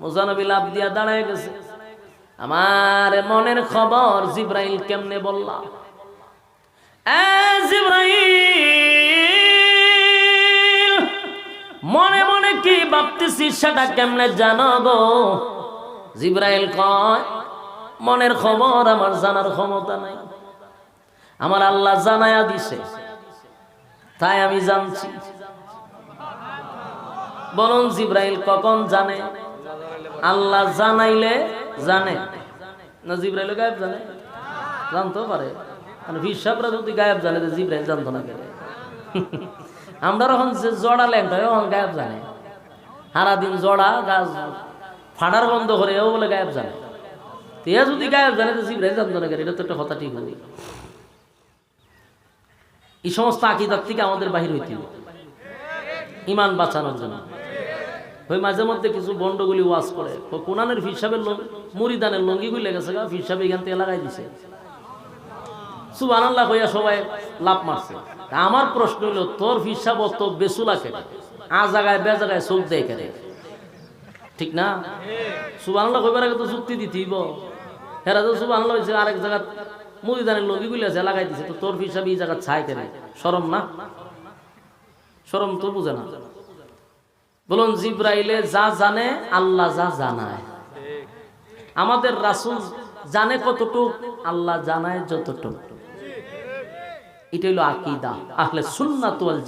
মুসানবী লাভ দিয়া দাঁড়ায় গেছে। আমার মনের খবর জিব্রাইল কেমনে বললাম জিব্রাইল, মনে মনে কি ভাবতেছি সেটা কেমনে জানো জিব্রাইল কয়, মনের খবর আমার জানার ক্ষমতা নাই। আমার আল্লাহ জানায়া দিছে। তাই আমি জানছি। বলুন জিব্রাইল কখন জানে? আল্লাহ জানাইলে জানে। না জিব্রাইল গায়েব জানে? জানতেও পারে। হিসাবরা যদি গায়েব জানে, তো জিব্রাইল জানতো না কেন? আমরা যখন যে জড়া ল্যাংটা তখন গায়েব জানে। সারাদিন জড়া, গাছ, ফাটার বন্ধ করে ও বলে গায়েব জানে। তো এ যদি গায়েব জানে, তো জিব্রাইল জানতো না কেন? এটা তো একটা কথা ঠিক হবে এই সমস্ত আকিদার থেকে আমাদের বাহির হইতে ইমান বাঁচানোর জন্য। ওই মাঝে মধ্যে কিছু বন্ডগুলি ওয়াজ করে। ও কোরআনের হিসাবের মুড়িদানের লঙ্গি গুলি গেছে গা হিসাবে এখান থেকে লাগাই দিছে। সুবান আল্লাহ কইয়া সবাই লাভ মারছে। আমার প্রশ্ন হলো তোর হিসাব তো বেসুলা কেন? আ জায়গায়, বে জায়গায় চোখ দেয় কেন? ঠিক না? সুবান আল্লাহ কইবার আগে তো যুক্তি দিতেইব হেরা তো সুবান আল্লাহ হয়েছে আরেক জায়গা মুড়িদানের লঙ্গি গুলি আছে, লাগাই দিছে। তো তোর হিসাবে এই জায়গা ছাই কেন? সরম না? সরম তো বুঝে না। বলুন, জিব্রাইলে যা জানে, আল্লাহ যা জানায়। আমাদের রাসুল জানে কতটুক, আল্লাহ জানায় যতটুক। এটা হলো আকিদা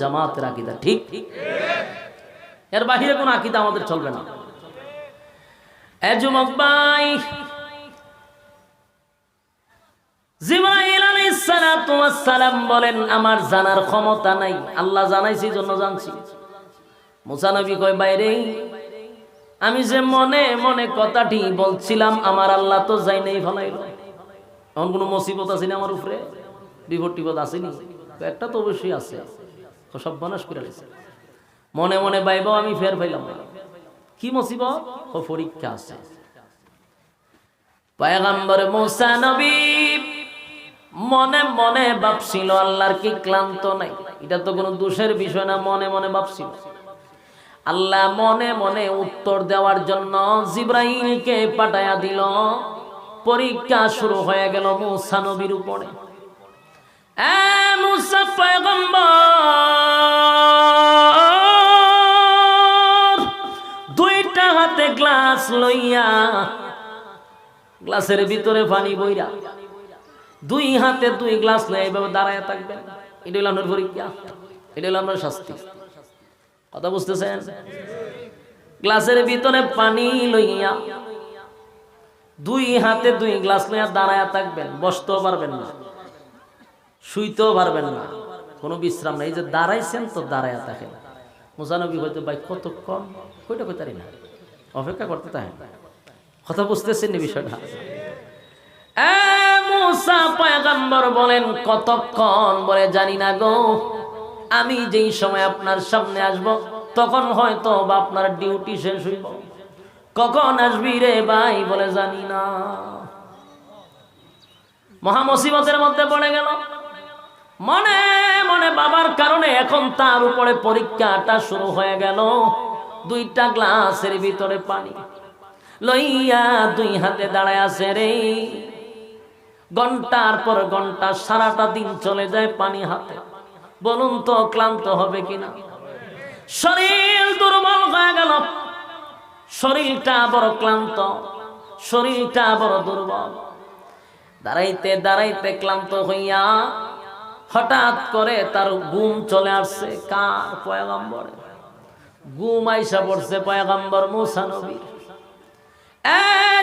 জামাতের আকিদা, ঠিক? এর বাহিরে কোনো আকিদা আমাদের চলবে না। সালাম বলেন, আমার জানার ক্ষমতা নাই। আল্লাহ জানাইছি জন্য জানছি। মুসা নবী কয়, বাইরে, আমি যে মনে মনে কথাটি বলছিলাম, আমার আল্লাহ তো যাই নাই ফলাইল এমন কোনো মুসিবত আছে না আমার উপরে? বিপদ টিপদ আসেনি একটা তো অবশ্যই আছে। সব বনাশ করে লেছে। মনে মনে বাইব, আমি ফের পাইলাম। কি মুসিবত? ও পরীক্ষা আছে। পয়গম্বর মনে মনে ভাবছিল, আল্লাহর কি ক্লান্ত নাই? এটা তো কোনো দোষের বিষয় না, মনে মনে ভাবছিল। আল্লাহ মনে মনে উত্তর দেওয়ার জন্য জিব্রাইলকে পাঠায়া দিল। পরীক্ষা শুরু হয়ে গেল মুসা নবীর উপরে। দুইটা হাতে গ্লাস লইয়া গ্লাসের ভিতরে পানি বইরা দুই হাতে দুই গ্লাস লইয়া এইভাবে দাঁড়ায় থাকবেন। এটা হলো আপনার পরীক্ষা, এটা হলো আপনার শাস্তি। কথা বুঝতেছেন? গ্লাসের ভিতরে পানি লইয়া দুই হাতে দুই গ্লাস লইয়া দাঁড়ায় থাকবেন, বসতেও পারবেন না, শুইতেও পারবেন না, কোনো বিশ্রাম নাই। যে দাঁড়াইছেন তো দাঁড়ায় থাকেন। মুসানবী হয়তো, ভাই কতক্ষণ কইটা কইতারি না। অপেক্ষা করতে থাকেন। কথা বুঝতেছেন বিষয়টা? এ মুসা পয়গম্বর বলেন, কতক্ষণ বলে জানি না গো। আমি যেই সময় আপনার সামনে আসব, তখন হয়তো বা আপনার ডিউটি শেষ হইব। কখন আসবি রে ভাই বলে জানি না। মহামসিবতের মধ্যে পড়ে গেল। মনে মনে বাবার কারণে এখন তার উপরে পরীক্ষাটা শুরু হয়ে গেল। দুইটা গ্লাসের ভিতরে পানি লইয়া দুই হাতে দাঁড়ায় আছে রে। ঘণ্টার পর ঘণ্টা সারাটা দিন চলে যায় পানি হাতে। বলুন তো ক্লান্ত হবে কিনা? শরীর দুর্বল হয়ে গেল। শরীরটা বড় ক্লান্ত, শরীরটা বড় দুর্বল। দাঁড়াইতে দাঁড়াইতে ক্লান্ত হইয়া হঠাৎ করে তার ঘুম চলে আসছে। কার পয়গম্বরে? ঘুম আইসা পড়ছে পয়গম্বর মুসা এ,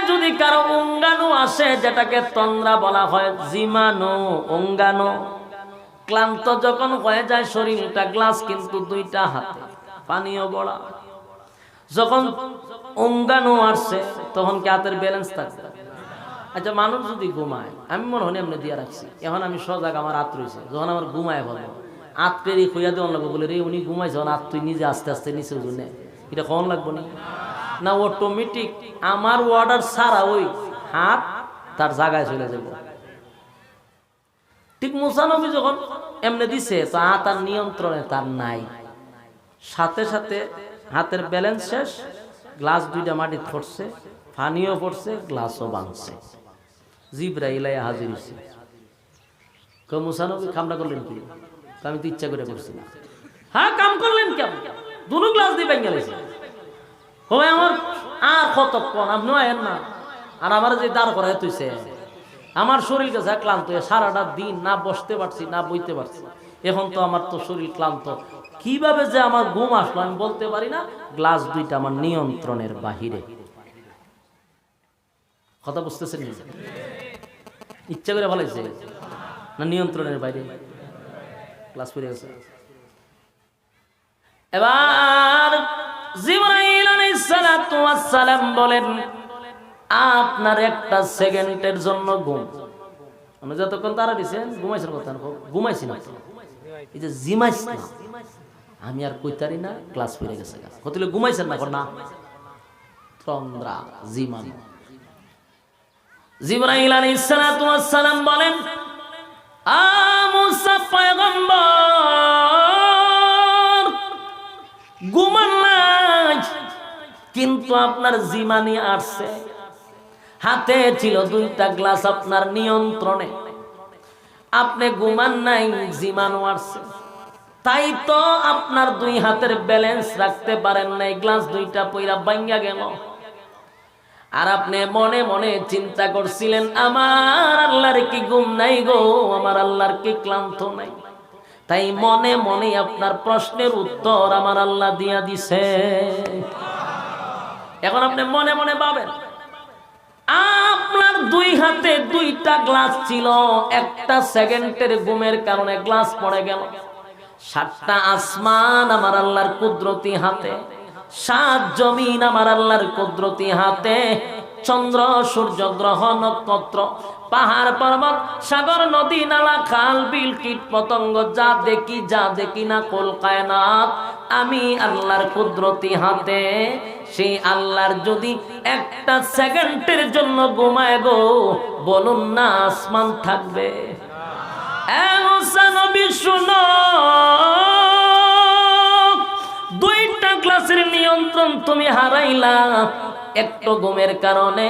যদি কারও অঙ্গাণু আসে, যেটাকে তন্দ্রা বলা হয়, জিমানো অঙ্গাণু ক্লান্ত যখন হয়ে যায় শরীরটা, গ্লাস কিন্তু দুইটা হাতে, পানীয় বড়া। যখন অঙ্গাণু আসছে, তখন কি হাতের ব্যালেন্স থাকবে? আচ্ছা মানুষ যদি ঘুমায়, আমি মনে হয় এমনি দিয়ে রাখছি। এখন আমি সজাগ, আমার আত রয়েছে। যখন আমার ঘুমায় বলে আত্মেরই খুঁয়া দেওয়ান লাগবে বলে, রে, উনি ঘুমাইছে, যখন আত তুই নিজে আস্তে আস্তে নিচে জন্য এটা কখন লাগবো না? না অটোমেটিক আমার অর্ডার ছাড়া ওই হাত তার জায়গায় চলে যাব। ঠিক মুসানবী যখন এমনি দিছে, তো হাত আর নিয়ন্ত্রণে তার নাই। সাথে সাথে হাতের ব্যালেন্স শেষ গ্লাস দুইটা মাটিতে পড়ছে ফানিও পড়ছে গ্লাসও ভাঙছে জিব্রাইলাই হাজির হয়েছে কে মুসানবী কামটা করলেন কি? আমি তো ইচ্ছা করে করছি না। হ্যাঁ কাম করলেন কেন দুটো গ্লাস দিয়ে ভেঙে গেছে হবে আমার আর কতক্ষণ? আপনি আয়েন না। আর আমার যে দাঁড় করায় তুইছে আমার শরীর কাছে ক্লান্ত সারাটা দিন না বসতে পারছি, না বইতে পারছি। এখন তো আমার তো শরীর ক্লান্ত। কীভাবে যে আমার ঘুম আসলো আমি বলতে পারি না? গ্লাস দুইটা আমার নিয়ন্ত্রণের বাহিরে। কথা বুঝতেছেন ইচ্ছা করে ভালাইছে? না নিয়ন্ত্রণের বাইরে? ক্লাস পড়ে গেছে এবার জিবরাইল আলাইহিস সালাম বলেন আপনার একটা সেকেন্ডের জন্য ঘুম। আমি যতক্ষণ তারা দিছেন ঘুমাইছেন কথা ঘুমাইছি না। এই যে জিমাইছ না, আমি আর কইতারি না ক্লাস ফিরে গেছে কতলে ঘুমাইছেন না না? তন্দ্রা জিমান। জিবরাইল আলাইহিস সালাতু ওয়াস সালাম বলেন, আ মুসা পয়গম্বর, ঘুমান নাই কিন্তু আপনার জিমানি আসছে। হাতে ছিল দুইটা গ্লাস আপনার নিয়ন্ত্রণে। আপনি ঘুমান নাই জিমানো আসছে। তাই তো আপনার দুই হাতের ব্যালেন্স রাখতে পারেন নাই, গ্লাস দুইটা পইরা ভাঙ্গা গেল। আর আপনি মনে মনে চিন্তা করছিলেন, আমার আল্লাহর কি ঘুম নাই গো? আমার আল্লাহর কি ক্লান্ত নাই? তাই মনে মনে আপনার প্রশ্নের উত্তর আমার আল্লাহ দিয়া দিছে। এখন আপনি মনে মনে পাবেন আপনার দুই হাতে দুইটা গ্লাস ছিল, একটা সেকেন্ডের ঘুমের কারণে গ্লাস পড়ে গেল। সাতটা আসমান আমার আল্লাহর কুদরতি হাতে, সাত জমিন আমার আল্লাহর কুদরতি হাতে, চন্দ্র, সূর্য, গ্রহ, নক্ষত্র, পাহাড়, পর্বত, সাগর, নদী, নালা, খাল, বিল, কীট, পতঙ্গ, যা দেখি যা দেখি না, কলকায়নাত, আমি আল্লাহর কুদরতি হাতে সেই আল্লাহর যদি একটা সেকেন্ডের জন্য ঘুমায় গো বলুন না আসমান থাকবে। দুইটা ক্লাসের নিয়ন্ত্রণ তুমি হারাইলা, একটু ঘুমের কারণে।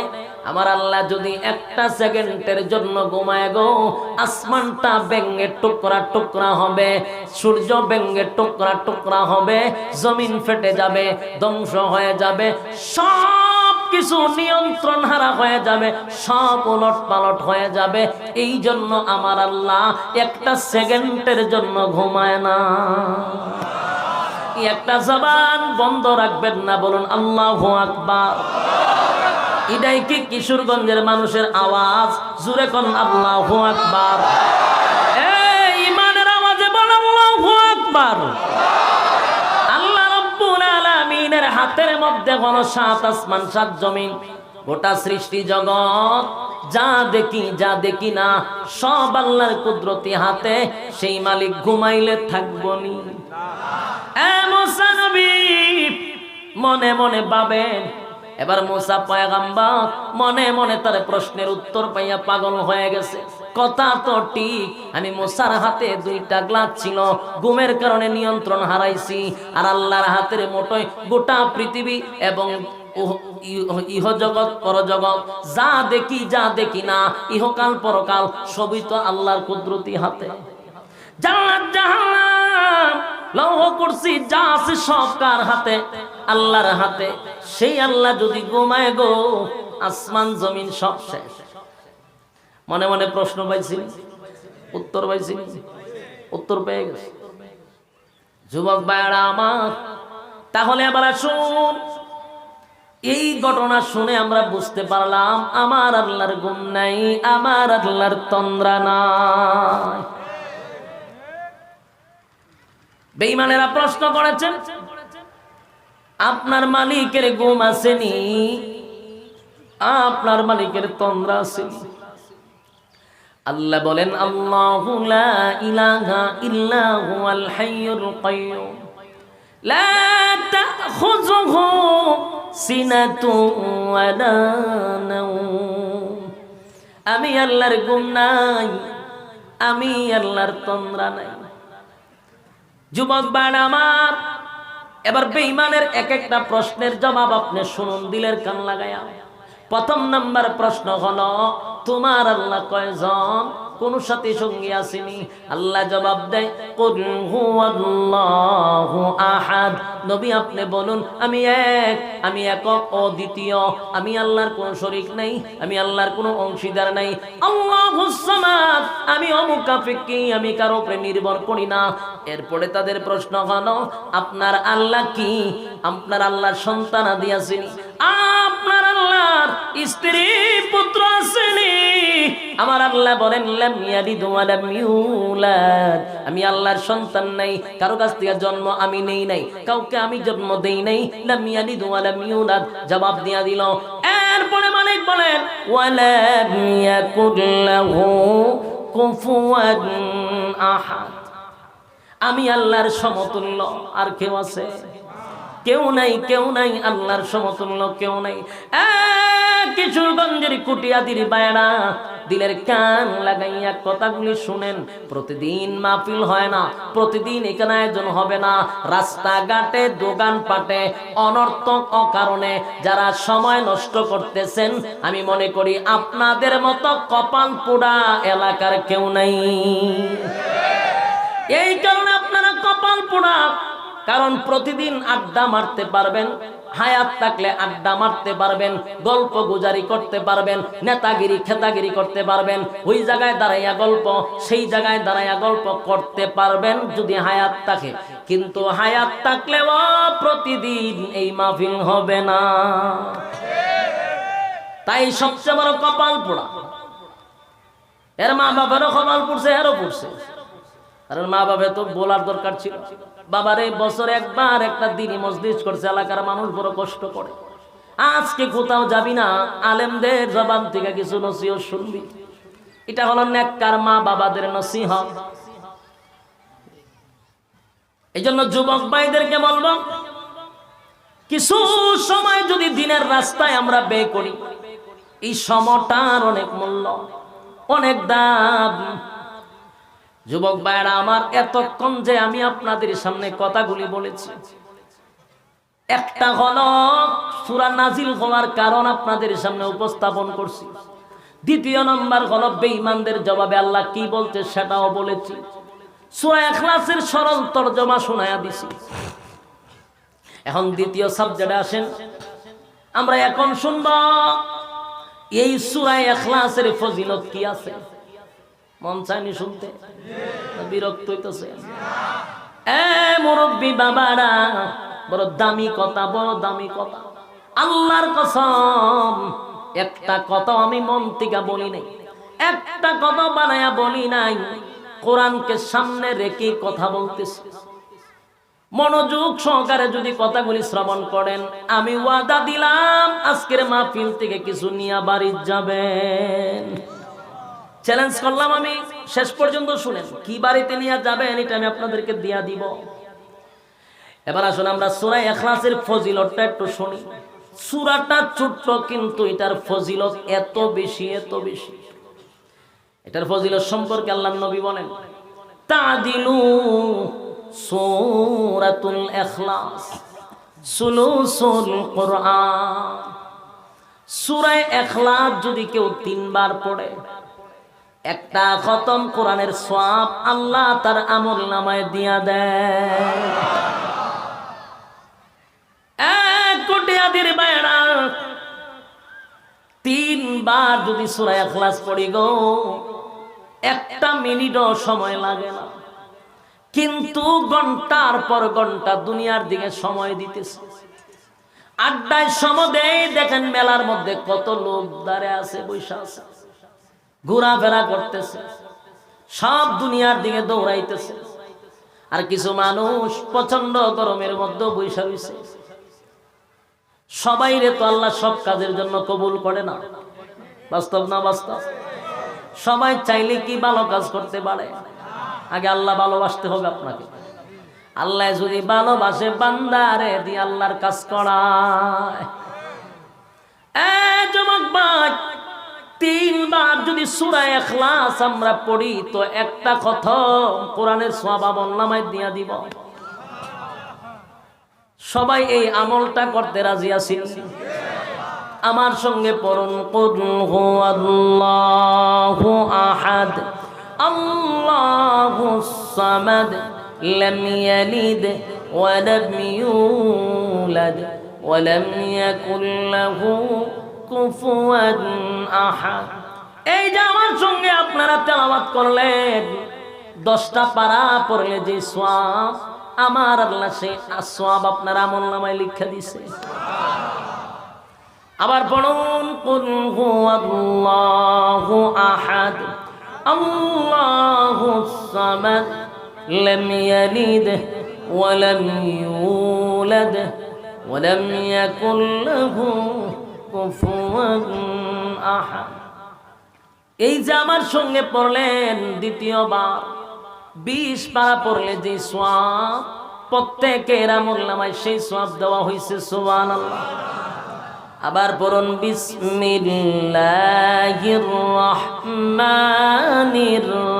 আমার আল্লাহ যদি একটা সেকেন্ডের জন্য ঘুমায় গো, আসমানটা ব্যঙ্গে টুকরা টুকরা হবে, সূর্য ব্যঙ্গে টুকরা টুকরা হবে, জমিন ফেটে যাবে, ধ্বংস হয়ে যাবে সব কিছু নিয়ন্ত্রণ হারা হয়ে যাবে, সব উলট পালট হয়ে যাবে। এই জন্য আমার আল্লাহ একটা সেকেন্ডের জন্য ঘুমায় না। একটা জবান বন্ধ রাখবেন না, বলুন আল্লাহ আকবার। এটাই কি কিশোরগঞ্জের মানুষের আওয়াজ জুড়ে কোন আল্লাহ আকবার। ইমানের আওয়াজে বল আল্লাহ আকবার। আল্লাহ রব্বুল আলামিনের হাতের মধ্যে কোন সাত আসমান, সাত জমিন। গোটা সৃষ্টি জগৎ, যা দেখি যা দেখি না, সব আল্লাহর কুদরতি হাতে, সেই মালিক ঘুমাইলে থাকবনি মনে মনে ভাবেন এবার মুসা পয়গাম্বা মনে মনে তার প্রশ্নের উত্তর পাইয়া পাগল হয়ে গেছে। কথা তো ঠিক, আমি মুসার হাতে দুইটা গ্লাস ছিল, ঘুমের কারণে নিয়ন্ত্রণ হারাইছি, আর আল্লাহর হাতের মোটয় গোটা পৃথিবী এবং ইহ- জগৎ পরজগৎ, যা দেখি যা দেখি না, ইহকাল পরকাল, সবই তো আল্লাহর কুদরতি হাতে। জাহান্নাম! লৌহ কুরসি যা আছে সব কার হাতে? আল্লাহর হাতে। সেই আল্লাহ যদি ঘুমায় গো, আসমান, জমিন সব শেষ। মনে মনে প্রশ্ন পাইছি উত্তর পাইছি উত্তর পেয়ে গেছে। যুবক ভাইয়ারা আমার, তাহলে আবার শুন এই ঘটনা শুনে আমরা বুঝতে পারলাম, আমার আল্লাহর গুম নাই, আমার আল্লাহর তন্দ্রা নাই। বেইমানেরা প্রশ্ন করেছেন, আপনার মালিকের গুম আসেনি? আপনার মালিকের তন্দ্রা আসেনি। আল্লাহ বলেন, আল্লাহু লা ইলাহা ইল্লা হুয়াল হাইয়ুল কাইয়্যুম লা তাখুযুহু সিনাতুন ওয়ালা আমি আল্লাহর গুম নাই, আমি আল্লাহর তন্দ্রা নাই। যুবক বাড় আমার, এবার বেঈমানের এক একটা প্রশ্নের জবাব আপনি শুনুন, দিলের কান লাগায়া। প্রথম নাম্বার প্রশ্ন হলো, তোমার আল্লাহ কয়জন? কোন সাথে সঙ্গী আসেনি। আল্লাহ জবাব দেয়, কুল হুয়াল্লাহু আহাদ। নবী আপনি বলুন, আমি এক, আমি একক, অদ্বিতীয়। আমি আল্লাহর কোনো শরীক নাই, আমি আল্লাহর কোনো অংশীদার নাই। আল্লাহুস সামাদ, আমি অমুকাফিকি আমি কারও উপরে নির্ভর করি না। এরপরে তাদের প্রশ্ন হলো, আপনার আল্লাহ কি? আপনার আল্লাহর সন্তান আদি আসেনি? আপনার আল্লাহর স্ত্রী পুত্র আসেনি। আমার আল্লাহ বলেন, লাম ইয়ালিদ ওয়া আমি আল্লাহর সন্তান নাই, কারও কাছ থেকে জন্ম আমি নেই নাই, কাউকে আমি জন্ম দেই নাই। লাম ইয়ালিদ ওয়া জবাব দিয়া দিল। এরপরে মালিক বলেন, ওয়া লাম কুফুয়ান আহাদ। আমি আল্লাহর সমতুল্য, আর কেউ আছে? কেউ নাই কেউ নাই, আল্লাহর সমতুল্য কেউ নাই। কিশোরগঞ্জের কুটিয়াদির বায়না, দিলের কান লাগাইয়া কথাগুলি শুনেন। প্রতিদিন মাহফিল হয় না, প্রতিদিন এখানে আয়োজন হবে না। রাস্তাঘাটে দোকান পাটে অনর্থক অকারণে যারা সময় নষ্ট করতেছেন, আমি মনে করি আপনাদের মতো কপাল পোড়া এলাকার কেউ নাই। এই কারণে আপনারা কপাল পোড়া কারণ প্রতিদিন আড্ডা মারতে পারবেন, হায়াত থাকলে আড্ডা মারতে পারবেন, গল্প গুজারি করতে পারবেন, নেতাগিরি, খেতাগিরি করতে পারবেন, ওই জায়গায় দাঁড়াইয়া গল্প, সেই জায়গায় দাঁড়াইয়া গল্প করতে পারবেন যদি হায়াত থাকে। কিন্তু হায়াত থাকলেও প্রতিদিন এই মাহফিল হবে না। তাই সবচেয়ে বড় কপাল পোড়া। এর মা বাবারও কপাল পড়ছে, এরও পড়ছে। কারণ মা বাবা তো বলার দরকার ছিল। বাবার এই বছর একবার একটা দিনই মসজিদ করছে, এলাকার মানুষ বড় কষ্ট করে। আজকে কোথাও যাবি না, আলেমদের জবান থেকে কিছু নসিহ শুনবি। এটা হলো নেককার মা বাবাদের নসিহ এই জন্য যুবক ভাইদেরকে বলব, কিছু সময় যদি দিনের রাস্তায় আমরা ব্যয় করি, এই সময়টার অনেক মূল্য, অনেক দাম। যুবক ভাইরা আমার এতক্ষণ যে আমি আপনাদের সামনে কথাগুলি বলেছি, একটা হলো সুরা নাজিল হওয়ার কারণ আপনাদের সামনে উপস্থাপন করছি। দ্বিতীয় নম্বর হলো বেঈমানদের জবাবে আল্লাহ কি বলতে সেটাও বলেছি। সুরা এখলাসের সরল তর্জমা শোনায়া দিছি। এখন দ্বিতীয় সাবজেক্টে আসেন। আমরা এখন শুনব, এই সুরা এখলাসের ফজিলত কি আছে? মন চায়নি শুনতে। বিরক্ত হইতেছে। এ মুরব্বী বাবারা, বড় দামি কথা, বড় দামি কথা। আল্লাহর কসম, একটা কথা আমি মন থেকে বলি নাই। একটা কথা বানায়া বলি নাই। কোরআনকে সামনে রেখে কথা বলতেছি। মনোযোগ সহকারে যদি কথাগুলি শ্রবণ করেন, আমি ওয়াদা দিলাম, আজকের মাহফিল থেকে কিছু নিয়ে বাড়ি যাবেন। চ্যালেঞ্জ করলাম আমি। শেষ পর্যন্ত শুনেন, কি বাড়িতে নিয়ে যাবেন এটা আমি আপনাদেরকে দিয়া দিব। এবার আসুন আমরা সুরাই এখলাসের ফজিলতটা একটু শুনি। সুরাটা ছোট্ট, কিন্তু এটার ফজিলত এত বেশি এত বেশি। এটার ফজিলত সম্পর্কে আল্লাহ নবী বলেন, তাদিলু সূরাতুল ইখলাস, সুলুসুল কোরআন। সূরা ইখলাস যদি কেউ তিনবার পড়ে একটা খতম কোরআনের সওয়াব আল্লাহ তার আমল নামায় দিয়া দেয়। এক কোটি আদির বাইরা তিনবার যদি সূরা ইখলাস পড়ি গো, একটা মিনিটও সময় লাগে না। কিন্তু ঘণ্টার পর ঘণ্টা দুনিয়ার দিকে সময় দিতেছে। আড্ডায় সমদেই দেখেন মেলার মধ্যে কত লোক দাঁড়ে আছে বৈশা আছে। ঘোরাফেরা করতেছে। সব দুনিয়ার দিকে দৌড়াইতেছে। আর কিছু মানুষ প্রচণ্ড গরমের মধ্যে বৈশা হইছে সবাই রে তো আল্লাহ সব কাজের জন্য কবুল করে না। বাস্তব না বাস্তব? সবাই চাইলে কি ভালো কাজ করতে পারে? আগে আল্লাহ ভালোবাসতে হবে আপনাকে। আল্লাহ যদি ভালোবাসে বান্দারে দিয়ে আল্লাহর কাজ করায়। এ যুবক ভাই তিনবার যদি সূরা ইখলাস আমরা পড়ি, তো একটা কথা কোরআনের সওয়াব নামায় দিয়া দিব। সবাই এই আমলটা করতে রাজি আছি? আমার সঙ্গে পড়ুন, কুল হুয়াল্লাহু আহাদ, আল্লাহু সামাদ, লাম ইয়ালিদ ওয়া লাম ইউলাদ, ওয়া লাম ইয়াকুল লাহু এই যে আমার সঙ্গে আপনারা তেলাওয়াত করলেন, দশটা পারা পড়লে যে সোয়াব, আমার আল্লাহ সে সোয়াব আপনার আমল নামায় লিখে দিছে। আবার পড়ুন এই যে আমার সঙ্গে পড়লেন দ্বিতীয়বার বিশ পারা পড়লে যে সোয়াব প্রত্যেকের আমল নামায় সেই সোয়াব দেওয়া হয়েছে সোয়ান আল্লাহ আবার পড়ুন বিসমিল্লাহির রহমানির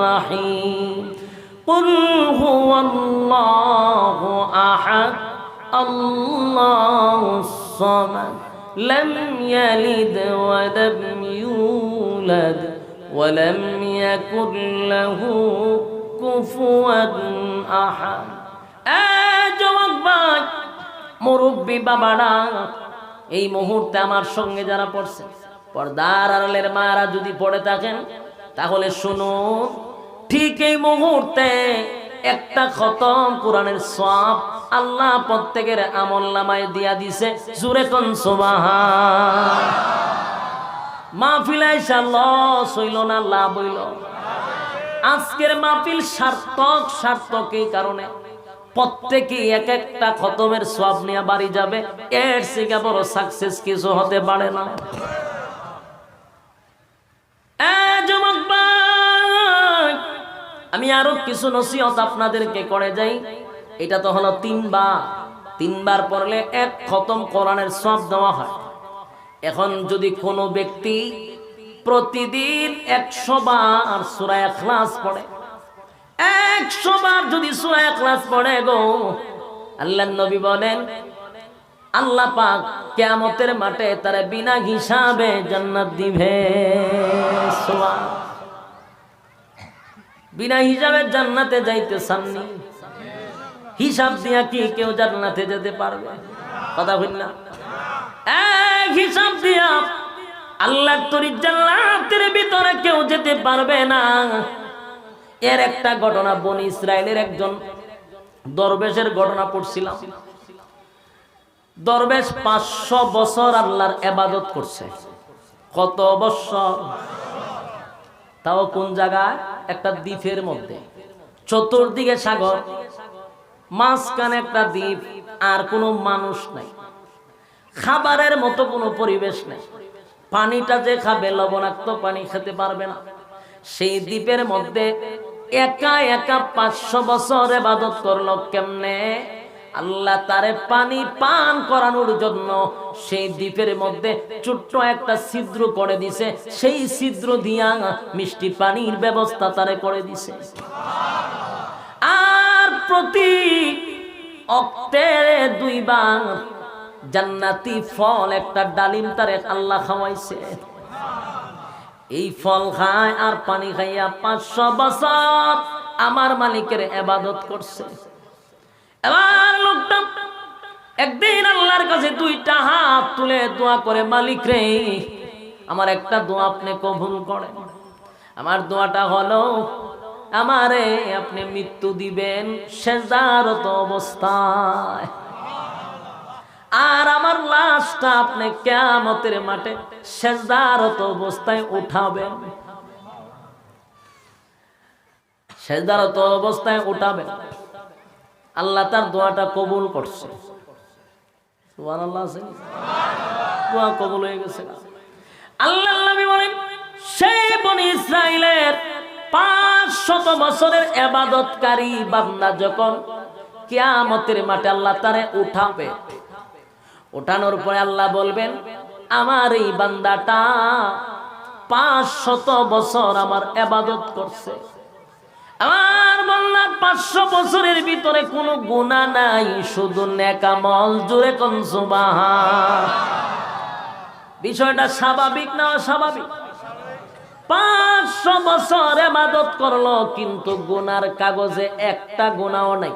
রহিম قل هو الله أحد الله الصمد لم يلد ولم يولد ولم يكن له كفوا أحد জবাব ভাই মুরব্বী বাবারা এই মুহূর্তে আমার সঙ্গে যারা পড়ছে পর্দার আড়ালের মারা যদি পড়ে থাকেন তাহলে শুনুন ঠিক এই মুহূর্তে একটা খতম কোরআনের সব আল্লাহ প্রত্যেকের আমল নামায় দিয়া দিছে। জুরে কন একটা খতমের বাড়ি যাবে। এর সাকসেস কিছু হতে পারে না। আমি আরও কিছু নসিহত আপনাদেরকে করে যাই। এটা তো হলো তিনবার। তিনবার পড়লে এক খতম কোরআনের সব দেওয়া হয়। এখন যদি কোনো ব্যক্তি প্রতিদিন একশো বার সুরায় ক্লাস পড়ে, একশো বার যদি সুরায় ক্লাস পড়ে গো, আল্লাহ নবী বলেন, আল্লাহ পাক কেয়ামতের মাঠে তারা বিনা হিসাবে জান্নাত দিবে। বিনা হিসাবে জান্নাতে যাইতে সামনি হিসাব দিয়া কি কেউ জান্নাতে যেতে পারবে? কথা বল না। এক হিসাব দিয়া আল্লাহ তরি জান্নাতের ভিতরে কেউ যেতে পারবে না। এর একটা ঘটনা, বনি ইসরায়েলের একজন দরবেশের ঘটনা পড়ছিলাম। দরবেশ পাঁচশো বছর আল্লাহর এবাদত করছে। কত বছর? তাও কোন জায়গায়? একটা দ্বীপের মধ্যে। চতুর্দিকে সাগর। মাঝখানে একটা দ্বীপ, আর কোনো মানুষ নাই। খাবারের মতো কোনো পরিবেশ নেই। পানিটা যে খাবে, লবণাক্ত পানি খেতে পারবে না। সেই দ্বীপের মধ্যে একা একা পাঁচশো বছর এবাদত করল কেমনে? আল্লাহ তারে পানি পান করানোর জন্য সেই দ্বীপের মধ্যে ছোট্ট একটা ছিদ্র করে দিছে। সেই ছিদ্র দিয়া মিষ্টি পানির ব্যবস্থা তারে করে দিছে। আর প্রতি অক্তে দুইবার জান্নাতি ফল, একটা ডালিম তারে আল্লাহ খাওয়াইছে। এই ফল খায় আর পানি খাইয়া পাঁচশো বছর আমার মালিকের এবাদত করছে। এবার লোকটা একদিন আল্লাহর কাছে দুইটা হাত তুলে দোয়া করে, মালিক রে, আমার একটা দোয়া আপনি কবুল করেন। আমার দোয়াটা হলো আমারে আপনি মৃত্যু দিবেন সেজারত অবস্থায়। আর আমার লাশটা আপনি কেয়ামতের মাঠে সেজদারত অবস্থায় উঠাবেন। সেজদারত অবস্থায় উঠাবেন। আল্লাহ তার দোয়াটা কবুল করছে। দোয়া কবুল হয়ে গেছে আল্লাহ বলেন, সেই বনি ইসরাইলের পাঁচ শত বছরের এবাদতকারী বান্দা যখন কিয়ামতের মাঠে আল্লাহ তারে উঠাবে, উঠানোর পরে আল্লাহ বলবেন, আমার এই বান্দাটা পাঁচ শত বছর আমার এবাদত করছে। আমার বললাম পাঁচশো বছরের ভিতরে কোনো গুণা নাই, শুধু নেকামল, জুড়ে কনসুবাহা। বিষয়টা স্বাভাবিক না অস্বাভাবিক? পাঁচশো বছর এবাদত করল, কিন্তু গুনার কাগজে একটা গুণাও নাই।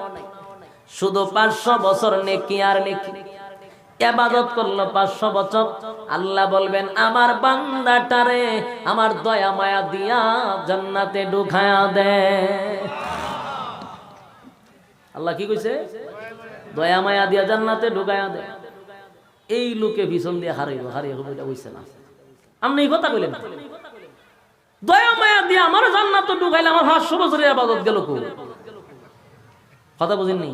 শুধু পাঁচশো বছর নেকি আর নেকি। এবাদত করল পাঁচশো বছর। আল্লাহ বলবেন, আমার বান্দাটারে আমার দয়া মায়া দিয়া জান্নাতে ঢুকায়া দে। আল্লাহ কি কইছে? দয়া মায়া দিয়া জান্নাতে ঢুকায়া দে। এই লোকে ভীষণ দিয়ে হারাইব হারিয়ে হবে বুঝছে না। আপনি এই কথা কইলেন দয়া মায়া দিয়ে আমার জান্নাত ঢুকাইলে আমার পাঁচশো বছরের আবাদত গেল কো কথা বুঝেননি?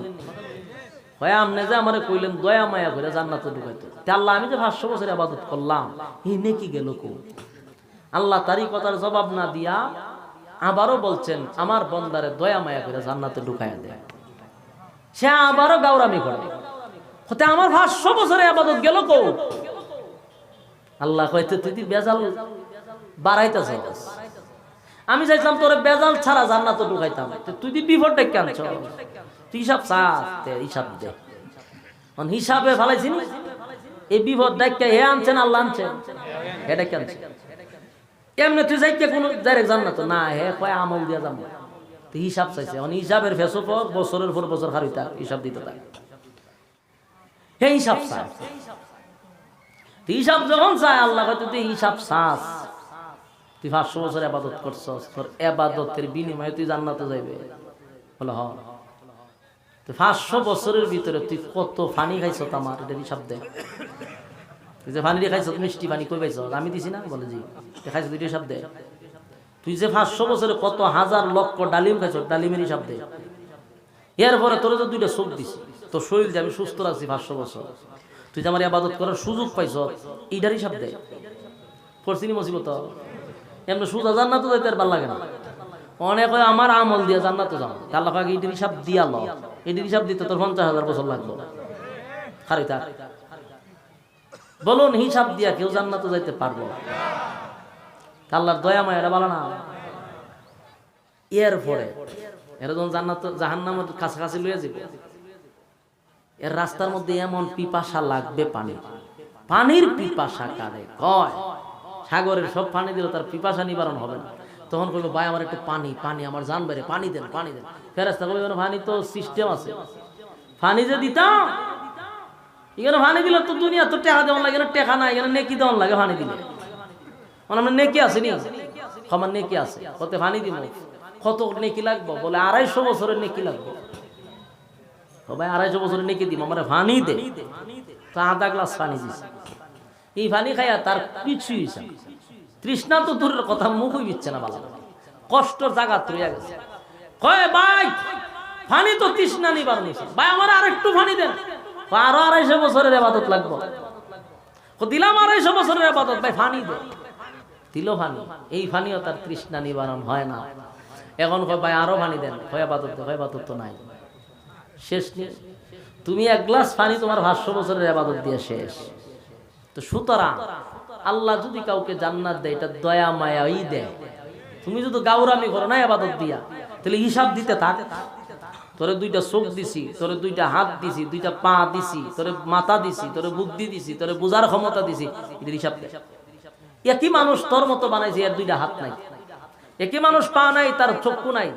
হয় আপনি যে আমার কইলেন দয়া মায়া করে জান্নাত ঢুকাইতো, তে আল্লাহ আমি যে পাঁচশো বছরের আবাদত করলাম এই নেকি গেল কো আল্লাহ তারই কথার জবাব না দিয়া আবারও বলছেন, আমার বন্দারে দয়া মায়া করে জান্নাতে ঢুকাইয়া দেয় সে আবারও গাউরামি করে। হতে আমার পাঁচশো বছরে আবাদত গেল কো আল্লাহ হয়তো তুই বেজাল বাড়াইতেছ। আমি চাইছিলাম তোর বেজাল ছাড়া জান্নাত ঢুকাইতাম। তুই দি বিপদ ডেকে আনছ? তুই হিসাব চাস, তে হিসাব দে। হিসাবে ফেলাইছি এই বিপদ ডাইকে হে আনছেন, আল্লাহ আনছেন? হে আনছে এমনি তুই যাইতে কোন ডাইরেক্ট জান্নাত? না, হে কয় আমল দিয়া যাব তুই হিসাব চাইছে। অন হিসাবের ফেসো পর বছরের পর বছর হারিতা হিসাব দিতে থাকে হে হিসাব চাই হিসাব যখন চায়, আল্লাহ তুই হিসাব চাস। তুই পাঁচশো বছর আবাদত করছস, তোর আবাদতের বিনিময়ে তুই জান্নাতে যাইবে। বলে, হ। পাঁচশো বছরের ভিতরে তুই কত ফানি খাইছ আমার, এটা হিসাব দে তুই যে ফানি খাইছ মিষ্টি পানি কই পাইছ আমি দিছি না? বলে, জি। খাইছ তুই হিসাব দে তুই যে পাঁচশো বছরে কত হাজার লক্ষ ডালিম খাইছ ডালিমের হিসাব দে এরপরে তোর যে দুইটা চোখ দিছি, তোর শরীর যে আমি সুস্থ রাখছি পাঁচশো বছর। তুই যে আমার আবাদত করার সুযোগ পাইছ এইটার হিসাব দে পড়ছিনি মুসিবত? এমনি সুজা জান্নাত যাইতে আর ভালো লাগে না। অনেক আমার আমল দিয়ে জান্নাতে যাও। আল্লাহ পাকে এটির হিসাব দিয়া ল হিসাব দিতে তোর পঞ্চাশ হাজার বছর লাগবে। খারি থাক। বলুন, হিসাব দিয়া কেউ জান্নাতে যাইতে পারব? দয়া মায় এটা না। এর পরে, এরা যখন জান্নাত কাছাকাছি লইয়া যাবে এর রাস্তার মধ্যে এমন পিপাসা লাগবে পানি পানির পিপাসা কারে? কয়? সাগরের সব পানি দিলে তার পিপাসা নিবারণ হবে না। তখন কইবে ভাই আমার একটু পানি পানি আমার জান বাইরে পানি দেন পানি দেন। ফেরাস্তা "না, পানি তো সিস্টেম আছে। পানি যে দিতাম এখানে পানি দিলে তো দুনিয়া তো টেকা দেওয়ান লাগে না টেকা নাই এখানে নেকি দেওয়ান লাগে পানি দিলে। মানে আমার নেকি আছে নি? আমার নেকি আছে। কত পানি দিব। কত নেকি লাগবো? বলে আড়াইশো বছরের নেকি লাগবো। ভাই আড়াইশো বছরের নেকি দিব আমার পানি দে। তো আধা গ্লাস পানি দিছে। এই পানি খাইয়া তার কিছুই তৃষ্ণা তো দূরের কথা, মুখই দিচ্ছে না ভালো কষ্ট জায়গা তুইয়া গেছে। কয়, ভাই পানি তো তৃষ্ণা নিবার নিছে। ভাই, আমার আর একটু পানি দেন আরও আড়াইশো বছরের আবাদত লাগবো। দিলাম আড়াইশো বছরের আবাদত, ভাই ফানি দে। দিল পানি এই পানিও তার তৃষ্ণা নিবারণ হয় না। এখন কয়, ভাই, আরও পানি দেন। হয় আবাদত হয় আবাদত তো নাই। শেষ নেই তুমি এক গ্লাস পানি তোমার পাঁচশো বছরের আবাদত দিয়ে শেষ। তো সুতরাং আল্লাহ যদি কাউকে জান্নাত দেয়, এটা দয়া, মায়াই দেয়। তুমি যদি গাউরামি করো, না আবাদত দিয়া, তাহলে হিসাব দিতে থাক। তোরে দুইটা চোখ দিছি, তোরে দুইটা হাত দিছি, দুইটা পা দিছি, তোরে মাথা দিছি, তোরে বুদ্ধি দিছি, তোরে বোঝার ক্ষমতা দিছি এটার হিসাব দে একই মানুষ তোর মতো বানাইছে, এর দুইটা হাত নাই। একই মানুষ পা নাই, তার চক্ষু নাই।